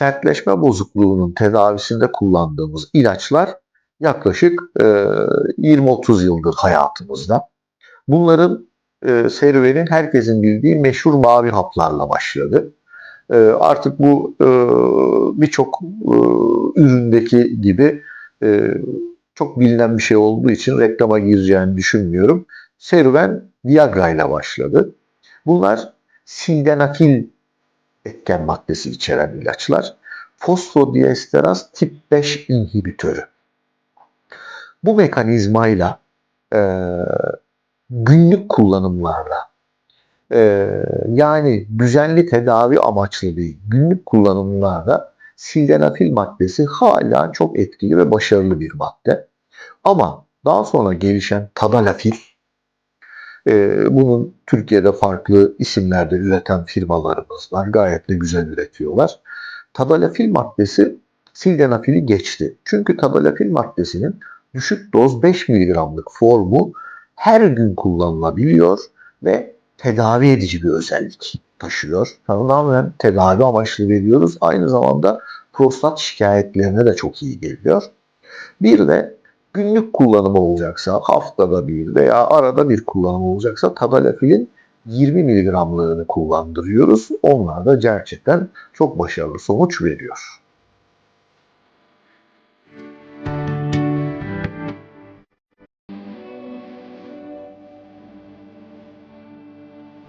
sertleşme bozukluğunun tedavisinde kullandığımız ilaçlar yaklaşık e, 20-30 yıldır hayatımızda. Bunların e, serüveni herkesin bildiği meşhur mavi haplarla başladı. E, artık bu e, birçok e, üründeki gibi e, çok bilinen bir şey olduğu için reklama gireceğini düşünmüyorum. Serüven Viagra ile başladı. Bunlar sildenafil etken maddesi içeren ilaçlar. Fosfodiesteraz tip 5 inhibitörü. Bu mekanizmayla e, günlük kullanımlarda e, yani düzenli tedavi amaçlı değil, günlük kullanımlarda sildenafil maddesi hala çok etkili ve başarılı bir madde. Ama daha sonra gelişen tadalafil, bunun Türkiye'de farklı isimlerde üreten firmalarımız var. Gayet de güzel üretiyorlar. Tadalafil maddesi sildenafili geçti. Çünkü tadalafil maddesinin düşük doz 5 mg'lık formu her gün kullanılabiliyor ve tedavi edici bir özellik taşıyor. Tamamen tedavi amaçlı veriyoruz. Aynı zamanda prostat şikayetlerine de çok iyi geliyor. Bir de günlük kullanımı olacaksa haftada bir veya arada bir kullanım olacaksa tadalafilin 20 mg'lığını kullandırıyoruz. Onlar da gerçekten çok başarılı sonuç veriyor.